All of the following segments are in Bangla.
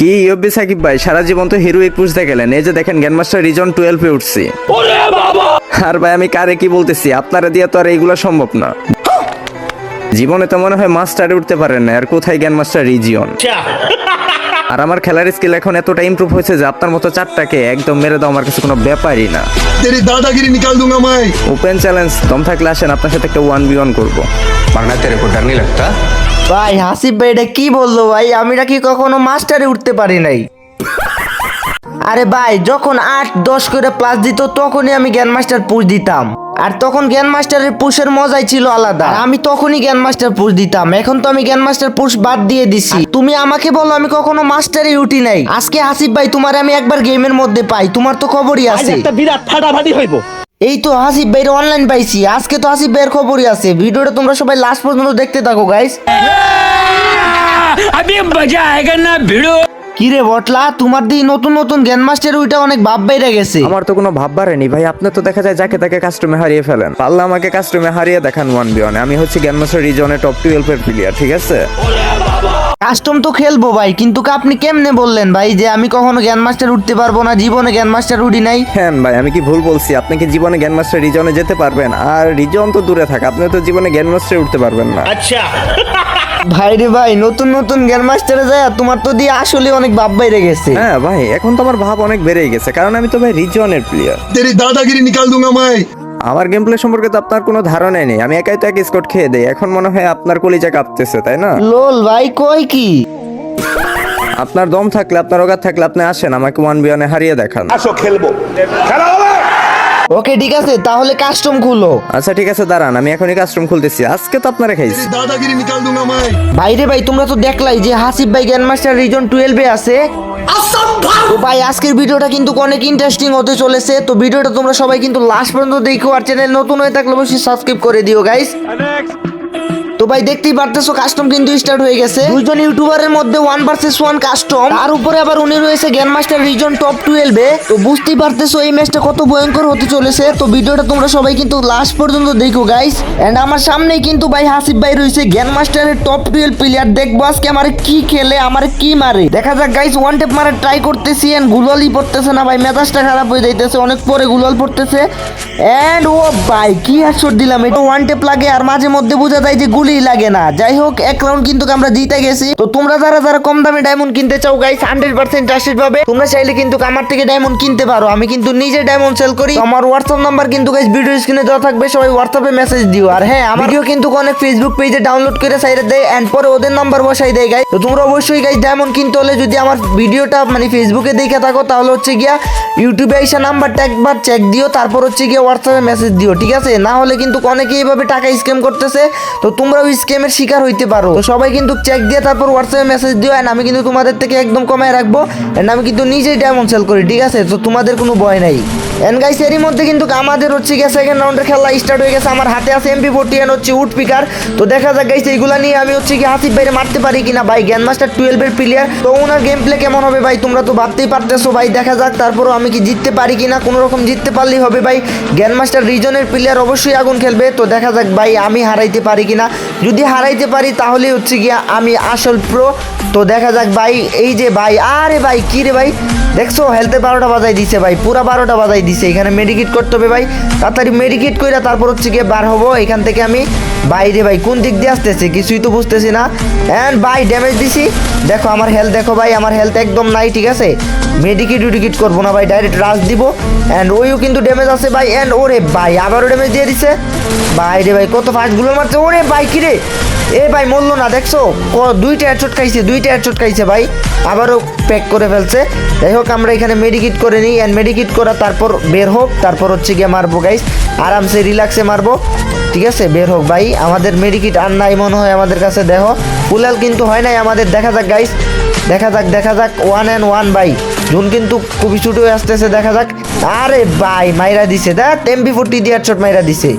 কি ইয়ব্বি সাকিব ভাই? সারা জীবন তো হিরোইক পুষতে গেলেন এই যে দেখেন গ্যানমাস্টার রিজন টুয়েলভে উঠছি। আর ভাই আমি কারে কি বলতেছি? আপনারা দিয়ে তো আর এইগুলো সম্ভব না। জীবনে তো মনে হয় মাস্টারে উঠতে পারেন না আর কোথায় গ্যান মাস্টার রিজিয়ন আর আমার খেলার স্কিল এখন এতটা ইমপ্রুভ হয়েছে যে আপনার মতো চারটাকে একদম মেরে দাও আমার কাছে কোনো ব্যাপারই না। তেরি দাদাগিরি নিকাল দুঙ্গা মাই। ওপেন চ্যালেঞ্জ দম থাকলে আসেন আপনার সাথে একটা ওয়ান বি ওয়ান করব। মারনা তেরে কো নি লাগতা ভাই হাসিফ ভাই এটা কি বলল ভাই? আমি নাকি কখনো মাস্টারে উঠতে পারি নাই। আরে ভাই যখন আট দশ করে প্লাস দিত তখনই আমি জ্ঞান মাস্টার পুষ দিতাম। আর তখন জ্ঞান মাস্টারের পুষের মজাই ছিল আলাদা। আমি তখনই জ্ঞান মাস্টার পুষ দিতাম। এখন তো আমি জ্ঞান মাস্টার পুষ বাদ দিয়ে দিছি। তুমি আমাকে বলো আমি কখনো মাস্টারে উঠি নাই। আজকে হাসিফ ভাই তোমার আমি একবার গেমের মধ্যে পাই। তোমার তো খবরই আছে। একটা বিরাট ফাটাফাটি হইব। এই তো হাসিফ ভাইয়ের অনলাইন পাইছি। আজকে তো হাসিফ ভাইয়ের খবরই আছে। ভিডিওটা তোমরা সবাই লাস্ট পর্যন্ত দেখতে থাকো গাইস আমি মজা আয়েগা না ভিডিও কি রে বটলা, তোমার দিয়ে নতুন নতুন গ্যান মাস্টার ওইটা অনেক ভাব বাইরে গেছে। আমার তো কোনো ভাব বাড়েনি ভাই, আপনি তো দেখা যায় যাকে তাকে কাস্টমে হারিয়ে ফেলেন। পাল্লা আমাকে কাস্টমে হারিয়ে দেখান ওয়ান বি আমি হচ্ছে গ্যান মাস্টার রিজনে টপ টুয়েলভ এর প্লেয়ার ঠিক আছে? কাস্টম তো খেলব ভাই কিন্তু আপনি কেমনে বললেন ভাই যে আমি কখনো জ্ঞান মাস্টার উঠতে পারব না জীবনে জ্ঞান মাস্টার উঠি নাই? হ্যাঁ ভাই আমি কি ভুল বলছি? আপনি কি জীবনে জ্ঞান মাস্টার রিজনে যেতে পারবেন? আর রিজন তো দূরে থাক আপনি তো জীবনে জ্ঞান মাস্টার উঠতে পারবেন না। আচ্ছা। ভাই রে ভাই নতুন নতুন গ্যান মাস্টারে যায় তোমার তো দিয়ে আসলে অনেক ভাব বেড়ে গেছে। হ্যাঁ ভাই এখন তো আমার ভাব অনেক বেড়ে গেছে কারণ আমি তো ভাই রিজনের প্লেয়ার তেরি দাদাগিরি নিকাল দুঙ্গা মাই। আমার গেম প্লে সম্পর্কে তো আপনার কোনো ধারণাই নেই। আমি একাই তো এক স্কট খেয়ে দেই। এখন মনে হয় আপনার কলিজা কাঁপতেছে তাই না? লোল ভাই কই কি? আপনার দম থাকলে আপনার ওগাত থাকলে আপনি আসেন আমাকে ওয়ান বি ওয়ানে হারিয়ে দেখান। ওকে ঠিক আছে তাহলে কাস্টম খুলো। আচ্ছা ঠিক আছে দাঁড়ান আমি এখনই কাস্টম খুলতেছি। আজকে তো আপনারা খাইছি। দাদাগিরি নিকাল দুঙ্গা মাই ভাইরে ভাই তোমরা তো দেখলাই যে হাসিব ভাই গ্যান মাস্টার রিজন টুয়েলভে আছে। তো ভাই আজকের ভিডিওটা কিন্তু অনেক ইন্টারেস্টিং হতে চলেছে। তো ভিডিওটা তোমরা সবাই কিন্তু লাস্ট পর্যন্ত দেখো আর চ্যানেল নতুন হয়ে থাকলে অবশ্যই সাবস্ক্রাইব করে দিও গাইস তো ভাই দেখতেই পারতেছো কাস্টম কিন্তু স্টার্ট হয়ে গেছে। দুজন ইউটিউবারের মধ্যে ওয়ান ভার্সেস ওয়ান কাস্টম তার উপরে আবার উনি রয়েছে জ্ঞান মাস্টার রিজন টপ টুয়েলভে তো বুঝতেই পারতেছো, এই ম্যাচটা কত ভয়ঙ্কর হতে চলেছে। তো ভিডিওটা তোমরা সবাই কিন্তু লাস্ট পর্যন্ত দেখো গাইস এন্ড আমার সামনেই কিন্তু ভাই হাসিফ ভাই রয়েছে গ্যান মাস্টারের টপ টুয়েলভ প্লেয়ার দেখব আজকে আমার কি খেলে, আমার কি মারে। দেখা যাক গাইস ওয়ান টেপ মারা ট্রাই করতেছি এন্ড গুলালই পড়তেছে না ভাই। মেজাজটা খারাপ হয়ে যাইতেছে, অনেক পরে গুলাল পড়তেছে। এন্ড ও ভাই, কি হেডশট দিলাম। এটা ওয়ান টেপ লাগে, আর মাঝে মধ্যে বোঝা যায় যে গুলি লাগে না। যাই হোক, এক রাউন্ড কিন্তু আমরা জিতে গেছি। তো তোমরা যারা যারা কম দামে ডায়মন্ড কিনতে চাও গাইস হান্ড্রেড পার্সেন্ট ট্রাস্টেড পাবে তোমরা চাইলে কিন্তু আমার থেকে ডায়মন্ড কিনতে পারো। আমি কিন্তু নিজে ডায়মন্ড সেল করি। আমার হোয়াটসঅ্যাপ নাম্বার কিন্তু গাইস ভিডিও স্ক্রিনে দেওয়া থাকবে, সবাই হোয়াটসঅ্যাপে মেসেজ দিও। আর হ্যাঁ আমার ভিডিও কিন্তু অনেক ফেসবুক পেজে ডাউনলোড করে সাইডে দেয় এন্ড পরে ওদের নাম্বার বসাই দেয় গাইস তো তোমরা অবশ্যই গাইস ডায়মন্ড কিনতে হলে যদি আমার ভিডিওটা মানে ফেসবুকে দেখে থাকো, তাহলে হচ্ছে গিয়া ইউটিউবে এসে নাম্বারটা একবার চেক দিও, তারপর হচ্ছে গিয়ে হোয়াটসঅ্যাপে মেসেজ দিও, ঠিক আছে? না হলে কিন্তু অনেকে এইভাবে টাকা স্ক্যাম করতেছে। তো তোমরাও স্ক্যামের শিকার হইতে পারো। সবাই কিন্তু চেক দিয়ে তারপর হোয়াটসঅ্যাপে মেসেজ দিও অ্যান্ড আমি কিন্তু তোমাদের থেকে একদম কমায় রাখব অ্যান্ড আমি কিন্তু নিজেই ডায়মন্ড সেল করি, ঠিক আছে? তো তোমাদের কোনো ভয় নাই। এন্ড গাইস এরই মধ্যে কিন্তু আমাদের হচ্ছে গিয়ে সেকেন্ড রাউন্ডের খেলা স্টার্ট হয়ে গেছে। আমার হাতে আছে এমপি ফোর্টি এন হচ্ছে উড পিকার তো দেখা যাক গাইস এইগুলা নিয়ে আমি হচ্ছে কি হাসিব বাইরে মারতে পারি কিনা। ভাই জ্ঞান মাস্টার টুয়েলভের প্লেয়ার তো ওনার গেম প্লে কেমন হবে ভাই? তোমরা তো ভাবতেই পারতেছো ভাই। দেখা যাক তারপরও আমি কি জিততে পারি কিনা। কোনো রকম জিততে পারলেই হবে ভাই। জ্ঞান মাস্টার রিজনের প্লেয়ার অবশ্যই আগুন খেলবে। তো দেখা যাক ভাই, আমি হারাইতে পারি কিনা। যদি হারাইতে পারি, তাহলে হচ্ছে গিয়া আমি আসল প্রো তো দেখা যাক ভাই, এই যে ভাই, আরে ভাই, কি রে ভাই? দেখছ হেলথে বারোটা বাজাই দিছে ভাই, পুরা বারোটা বাজাই দিছে। এখানে মেডিকেট করতে হবে ভাই। তাড়াতাড়ি মেডিকেট কইরা তারপর হচ্ছে গিয়ে বার হব। এখান থেকে আমি বাইরে ভাই, কোন দিক দিয়ে আসতেছে? কিছুই তো বুঝতেছি না। অ্যান্ড ভাই ড্যামেজ দিছি। দেখো, আমার হেলথ দেখো ভাই, আমার হেলথ একদম নাই, ঠিক আছে? মেডিকেট উডিকিট করব না ভাই ডাইরেক্ট রাশ দিব। অ্যান্ড ওইও কিন্তু ড্যামেজ আছে ভাই। অ্যান্ড ওরে ভাই, আবারও ড্যামেজ দিয়ে দিছে। ভাই রে ভাই, কত ফাস্টগুলো মারছে। ওরে ভাই, কি রে? এ ভাই, মরলো না, দেখছ? দুইটা হেডশট খাইছে, দুইটা হেডশট খাইছে ভাই। আবারও প্যাক করে ফেলছে। যাই হোক, আমরা এখানে মেডিকেট করে নিই। অ্যান্ড মেডিকেট করা, তারপর বের হোক। তারপর হচ্ছে গিয়ে মারবো গাইস আরামসে রিল্যাক্সে মারবো। ঠিক আছে? বের হোক ভাই আমাদের মেডিকেট আর নাই মনে হয় আমাদের কাছে দেখো। ফুলাল কিন্তু হয় নাই আমাদের দেখা যাক গাইস দেখা যাক দেখা যাক ওয়ান অ্যান্ড ওয়ান ভাই। জুন কিন্তু খুবই ছুটো আসতেছে দেখা যাক। আরে ভাই মাইরা দিছে। দেখ এমপি ফোর্টি দিয়ে হেডশট মাইরা দিছে।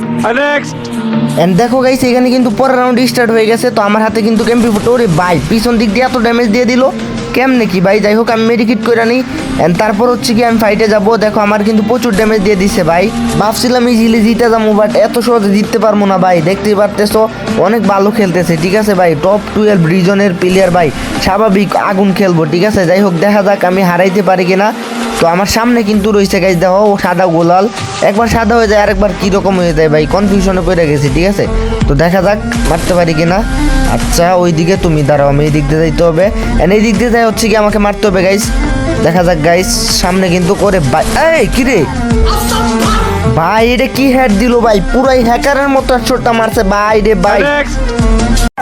এন্ড দেখো গাইস এখানে কিন্তু পরের রাউন্ড স্টার্ট হয়ে গেছে তো আমার হাতে কিন্তু এমপি ফোর্টি ওরে ভাই পিছন দিক দিয়ে এত ড্যামেজ দিয়ে দিল। কেমনে কি? ভাই, যাই হোক, আমি মেডিকেট করে নিই। And তারপর হচ্ছে কি, আমি ফাইটে যাব। দেখো, আমার কিন্তু প্রচুর ড্যামেজ দিয়ে দিছে, ভাই। ভাবছিলাম ইজিলি জিতে যাব বাট এত সহজে জিততে পারব না, ভাই। দেখতেই পারতেছো, অনেক ভালো খেলতেছে, ঠিক আছে, ভাই? টপ টুয়েলভ রিজনের প্লেয়ার ভাই। স্বাভাবিক আগুন খেলব, ঠিক আছে? যাই হোক, দেখা যাক আমি হারাইতে পারি কিনা। তো আমার সামনে কিন্তু রয়েছে গাইজ দেখো, সাদা গোলাল। একবার সাদা হয়ে যায়, আরেকবার কীরকম হয়ে যায়, ভাই? কনফিউশনে পড়ে গেছি, ঠিক আছে? তো দেখা যাক, মারতে পারি কিনা। আচ্ছা ওই দিকে তুমি দাঁড়াও, আমি এই দিক দিয়ে যাইতে হবে। এন এই দিক দিয়ে যাই হচ্ছে কি, আমাকে মারতে হবে গাইস দেখা যাক গাইস সামনে কিন্তু করে এই কিরে ভাই এটা কি হেড দিল ভাই? পুরাই হ্যাকারের মতো শটটা মারছে। ভাই রে ভাই।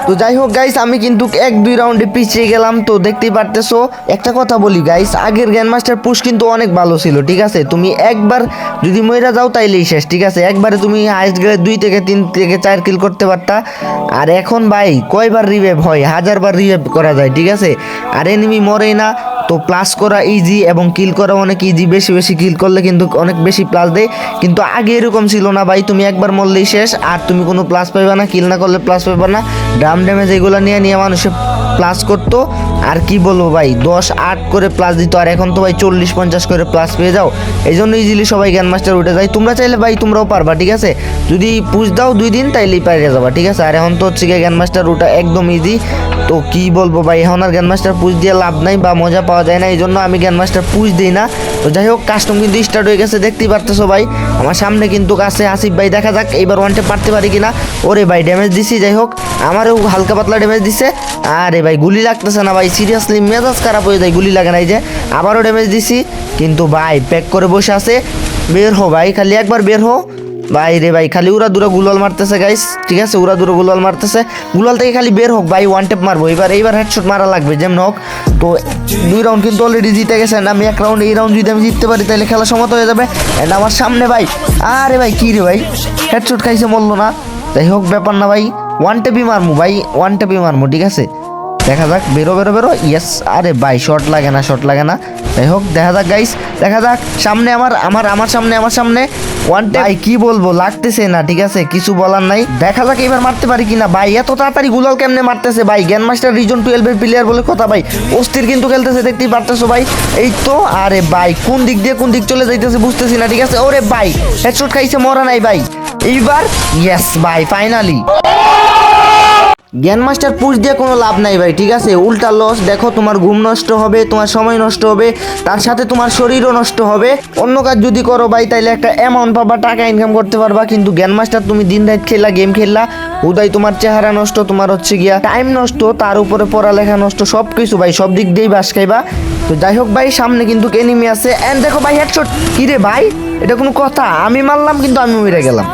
তো যাই হোক গাইস আমি কিন্তু এক দুই রাউন্ডে পিছিয়ে গেলাম। তো দেখতেই পারতেছো একটা কথা বলি গাইস আগের গ্র্যান্ড মাস্টার পুশ কিন্তু অনেক ভালো ছিল ঠিক আছে? তুমি একবার যদি মইরা যাও তাইলেই শেষ ঠিক আছে? একবারে তুমি হাইস্ট গেলে দুই থেকে তিন থেকে চার কিল করতে পারতা। আর এখন ভাই কয়বার রিভেভ হয়? হাজারবার রিভেভ করা যায় ঠিক আছে? আর এনিমি মরেই না। তো প্লাস করা ইজি এবং কিল করা অনেক ইজি বেশি বেশি কিল করলে কিন্তু অনেক বেশি প্লাস দেয়। কিন্তু আগে এরকম ছিল না ভাই, তুমি একবার মরলেই শেষ। আর তুমি কোনো প্লাস পাইবা না কিল না করলে প্লাস পাইবা না। ড্রাম ড্যামেজ এগুলো নিয়ে নিয়ে মানুষে প্লাস করতো। আর কি বলব ভাই, দশ আট করে প্লাস দিত, আর এখন তো ভাই চল্লিশ পঞ্চাশ করে প্লাস পেয়ে যাও। এই জন্য ইজিলি সবাই জ্ঞান মাস্টার উঠে যায়। তোমরা চাইলে ভাই তোমরাও পারবা, ঠিক আছে? যদি পুষ দাও দুই দিন, তাইলেই পাইরে যাবা, ঠিক আছে? আর এখন তো হচ্ছে গিয়ে জ্ঞান মাস্টার ওটা একদম ইজি তো কি বলব ভাই, এখন আর জ্ঞান মাস্টার পুষ দিয়ে লাভ নাই বা মজা পাওয়া যায় না এই জন্য আমি জ্ঞান মাস্টার পুষ দিই না। তো যাই হোক কাস্টম কিন্তু স্টার্ট হয়ে গেছে, দেখতেই পারতেছো ভাই। আমার সামনে কিন্তু কাছে আসিফ ভাই, দেখা যাক, এইবার ওয়ানটে পারতে পারি কিনা। ওরে ভাই ড্যামেজ দিছি, যাই হোক। আমারও হালকা পাতলা ড্যামেজ দিছে। আরে ভাই, গুলি লাগতেছে না ভাই সিরিয়াসলি মেজাজ খারাপ হয়ে যায়, গুলি লাগে নাই যে আবারও ড্যামেজ দিছি, কিন্তু ভাই প্যাক করে বসে আছে, বের হো ভাই, খালি একবার বের হো ভাই রে ভাই, খালি উড়া দূরা গুলাল মারতেছে গাইস ঠিক আছে? উড়া দূরা গুলাল মারতেছে। গুলাল থেকে খালি বের হোক ভাই ওয়ান টেপ মারবো। এবার, এইবার হেডশট মারা লাগবে, যেমন হোক। তো দুই রাউন্ড কিন্তু অলরেডি জিতে গেছে, and আমি এক রাউন্ড এই রাউন্ড যদি আমি জিততে পারি, তাহলে খেলা সমত হয়ে যাবে। এন্ড আমার সামনে ভাই, আরে ভাই, কি রে ভাই? হেডশট খাইছে, মরলো না। যাই হোক, ব্যাপার না ভাই। ওয়ান টেপই মারমু, ভাই ওয়ান টেপই মারমু, ঠিক আছে? দেখা যাক, বেরো বেরো বেরো ইয়েস আরে ভাই শর্ট লাগে না শর্ট লাগে না। যাই হোক, দেখা যাক গাইস দেখা যাক, সামনে আমার আমার আমার সামনে আমার সামনে ওয়ান ভাই, কি বলব, লাগতেছে না, ঠিক আছে? কিছু বলার নাই। দেখা যাক এবার মারতে পারি কিনা। ভাই, এত তাড়াতাড়ি গুলাল কেমনে মারতেছে, ভাই? জ্ঞান মাস্টার রিজন টুয়েলভের প্লেয়ার বলে কথা, ভাই। অস্থির কিন্তু খেলতেছে, দেখতেই পারতেছো, ভাই। এই তো, আরে ভাই, কোন দিক দিয়ে কোন দিক চলে যাইতেছে বুঝতেছি না, ঠিক আছে? ওরে ভাই হেডশট খাইছে, মরা নাই, ভাই। এইবার ইয়েস ভাই ফাইনালি জ্ঞান মাস্টার পুশ দিয়ে কোনো লাভ নাই ভাই, ঠিক আছে? উল্টা লস দেখো তোমার ঘুম নষ্ট হবে, তোমার সময় নষ্ট হবে, তার সাথে তোমার শরীরও নষ্ট হবে। অন্য কাজ যদি করো ভাই, তাইলে একটা অ্যামাউন্ট পাবা, টাকা ইনকাম করতে পারবা, কিন্তু জ্ঞান মাস্টার তুমি দিন রাত খেললা গেম খেললা উদয় তোমার চেহারা নষ্ট, তোমার হচ্ছে গিয়া টাইম নষ্ট, তার উপরে পড়ালেখা নষ্ট সব কিছু ভাই, সব দিক দিয়েই বাস খাইবা। তো যাই হোক ভাই, সামনে কিন্তু এনিমি আছে এন্ড দেখো ভাই হেডশট কিরে ভাই, এটা কোনো কথা? আমি মারলাম, কিন্তু আমি মরে গেলাম।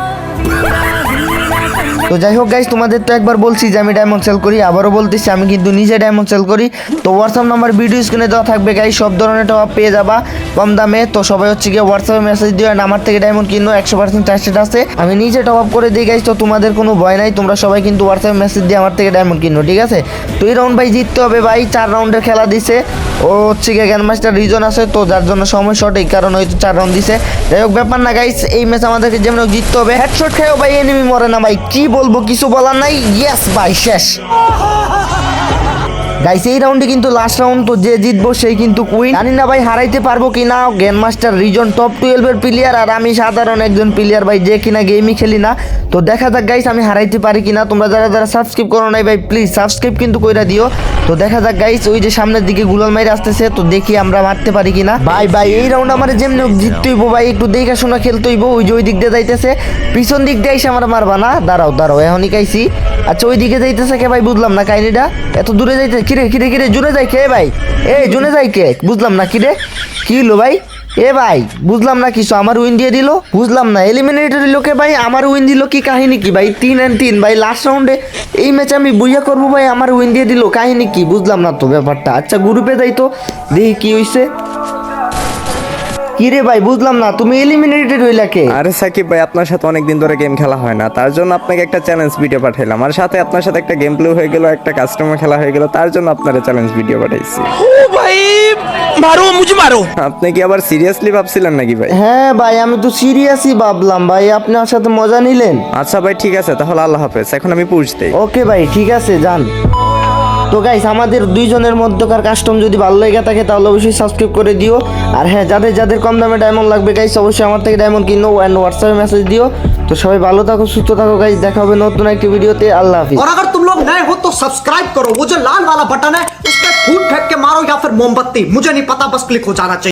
তো যাই হোক গাইজ তোমাদের তো একবার বলছি যে আমি ডায়মন্ড সেল করি, আবারও বলতেছি আমি কিন্তু নিজে ডায়মন্ড সেল করি। তো হোয়াটসঅ্যাপ নাম্বার ভিডিও স্ক্রিনে দেওয়া থাকবে গাইজ সব ধরনের টপ পেয়ে যাবা, কম দামে। তো সবাই হচ্ছে গিয়ে হোয়াটসঅ্যাপে মেসেজ দিও আমার থেকে ডায়মন্ড কিনো, একশো পার্সেন্ট ট্রাস্টেড আছে। আমি নিজে টপ আপ করে দিই গাইজ তো তোমাদের কোনো ভয় নাই, তোমরা সবাই কিন্তু হোয়াটসঅ্যাপে মেসেজ দিয়ে আমার থেকে ডায়মন্ড কিনো, ঠিক আছে? তো এই রাউন্ড ভাই জিততে হবে ভাই, চার রাউন্ডের খেলা দিছে। ও হচ্ছে গিয়ে গ্যান মাস্টার রিজন আছে তো যার জন্য সময় এই কারণ হয়তো চার রান দিছে। যাই হোক, ব্যাপার না গাইস এই ম্যাচ আমাদেরকে যেমন জিততে হবে। হেডশট খেয়েও ভাই এনিমি মরে না ভাই, কি বলব, কিছু বলার নাই? ইয়েস ভাই, শেষ। গাইস এই রাউন্ডে কিন্তু লাস্ট রাউন্ড তো যে জিতবো সেই কিন্তু কুইন জানি না ভাই হারাইতে পারব কি না। গেম মাস্টার রিজন টপ টুয়েলভের প্লেয়ার আর আমি সাধারণ একজন প্লেয়ার ভাই যে কিনা গেমই খেলি না। তো দেখা যাক গাইস আমি হারাইতে পারি কিনা তোমরা যারা যারা সাবস্ক্রাইব করো নাই ভাই প্লিজ সাবস্ক্রাইব কিন্তু কইরা দিও। তো দেখা যাক গাইস ওই যে সামনের দিকে গুলাল মাইরে আসতেছে, তো দেখি আমরা মারতে পারি কিনা ভাই ভাই, এই রাউন্ড আমার যেমনি জিততে হইবো ভাই, একটু দেখা শোনা খেলতে হইবো। ওই যে ওই দিক দিয়ে যাইতেছে। পিছন দিক দিয়ে এসে আমরা মারবা না? দাঁড়াও দাঁড়াও, এখনই কাইছি আচ্ছা ওই দিকে যাইতেছে কে ভাই? বুঝলাম না কাহিনিটা। এত দূরে যাইতে কিরে কিরে কিরে, জুনে যাই কে ভাই? এ, জুনে যাই কে? বুঝলাম না কিরে। কি হলো ভাই? এ ভাই, বুঝলাম না কিছু, আমার উইন দিয়ে দিল? বুঝলাম না এলিমিনেটরি লোকে ভাই? আমার উইন দিল কি কাহিনী কি ভাই? তিন অ্যান্ড তিন, ভাই লাস্ট রাউন্ডে এই ম্যাচে আমি বুইয়া করব ভাই, আমার উইন দিয়ে দিল কাহিনী কি? বুঝলাম না তো ব্যাপারটা। আচ্ছা গ্রুপে যাই তো, দেখি কি হইছে। কিরে ভাই বুঝলাম না তুমি এলিমিনেটেড হইলা কে? আরে সাকিব ভাই আপনার সাথে অনেকদিন ধরে গেম খেলা হয় না তার জন্য আপনাকে একটা চ্যালেঞ্জ ভিডিও পাঠাইলাম। আর সাথে আপনার সাথে একটা গেম প্লে হয়ে গেল একটা কাস্টমার খেলা হয়ে গেল তার জন্য আপনার চ্যালেঞ্জ ভিডিও পাঠাইছি। ও ভাই মারো মুঝে মারো। আপনি কি আবার সিরিয়াসলি ভাবছিলেন নাকি ভাই? হ্যাঁ ভাই আমি তো সিরিয়াসই ভাবলাম ভাই আপনার সাথে মজা নিলেন। আচ্ছা ভাই ঠিক আছে তাহলে আল্লাহ হাফেজ এখন আমি পুষ দেই। ওকে ভাই ঠিক আছে যান। তো গাইস আমাদের দুইজনের মধ্যকার কাস্টম যদি ভালো লেগে থাকে তাহলে অবশ্যই সাবস্ক্রাইব করে দিও আর হ্যাঁ যাদের যাদের কম দামে ডায়মন্ড লাগবে গাইস অবশ্যই আমার থেকে ডায়মন্ড কিনো অ্যান্ড হোয়াটসঅ্যাপে মেসেজ দিও তো সবাই ভালো থাকো সুস্থ থাকো গাইস দেখা হবে নতুন একটি ভিডিওতে আল্লাহ হাফিজ और अगर तुम लोग नए हो तो सब्सक्राइब करो वो जो लाल वाला बटन है उस पर फूट फेंक के मारो या फिर मोमबत्ती मुझे नहीं पता बस क्लिक हो जाना चाहिए